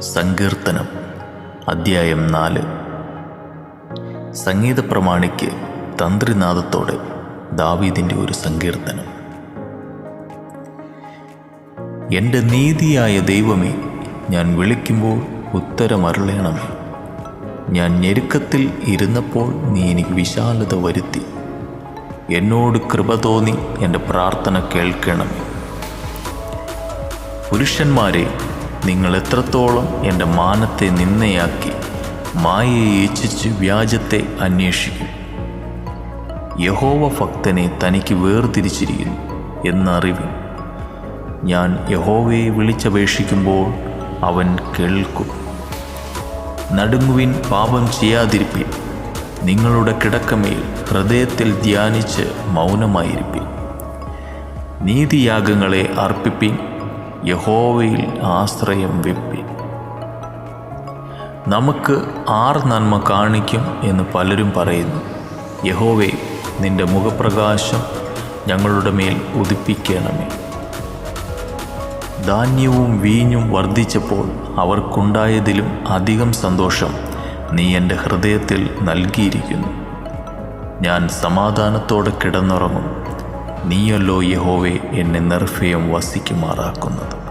സങ്കീർത്തനം അദ്ധ്യായം നാല്. സംഗീത പ്രമാണിക്ക് തന്ത്രിനാഥത്തോടെ ദാവീദിന്റെ ഒരു സങ്കീർത്തനം. എന്റെ നീതിയായ ദൈവമേ ഞാൻ വിളിക്കുമ്പോൾ ഉത്തരമരുളയണമേ ഞാൻ ഞെരുക്കത്തിൽ ഇരുന്നപ്പോൾ നീ എനിക്ക് വിശാലത വരുത്തി. എന്നോട് കൃപ തോന്നി എന്റെ പ്രാർത്ഥന കേൾക്കണമേ. പുരുഷന്മാരെ നിങ്ങൾ എത്രത്തോളം എന്റെ മാനത്തെ നിന്നയാക്കി മായയെ ഇച്ഛിച്ച് വ്യാജത്തെ അന്വേഷിക്കും. യഹോവ ഭക്തനെ തനിക്ക് വേർതിരിച്ചിരിക്കുന്നു എന്നറിവിൻ. ഞാൻ യഹോവയെ വിളിച്ചപേക്ഷിക്കുമ്പോൾ അവൻ കേൾക്കും. നടുങ്ങുവിൻ പാപം ചെയ്യാതിരിപ്പിൻ. നിങ്ങളുടെ കിടക്കമേൽ ഹൃദയത്തിൽ ധ്യാനിച്ച് മൗനമായിരിപ്പിൻ. നീതിയാഗങ്ങളെ അർപ്പിപ്പിൻ. യഹോവയിൽ ആശ്രയം വെപ്പി. നമുക്ക് ആർ നന്മ കാണിക്കും എന്ന് പലരും പറയുന്നു. യഹോവെ നിന്റെ മുഖപ്രകാശം ഞങ്ങളുടെ മേൽ ഉദിപ്പിക്കണമേ. ധാന്യവും വീഞ്ഞും വർദ്ധിച്ചപ്പോൾ അവർക്കുണ്ടായതിലും അധികം സന്തോഷം നീ എന്റെ ഹൃദയത്തിൽ നൽകിയിരിക്കുന്നു. ഞാൻ സമാധാനത്തോടെ കിടന്നുറങ്ങും. നീയല്ലോ യഹോവേ എന്നെ നിർഭയം വസിക്കുമാറാക്കുന്നത്.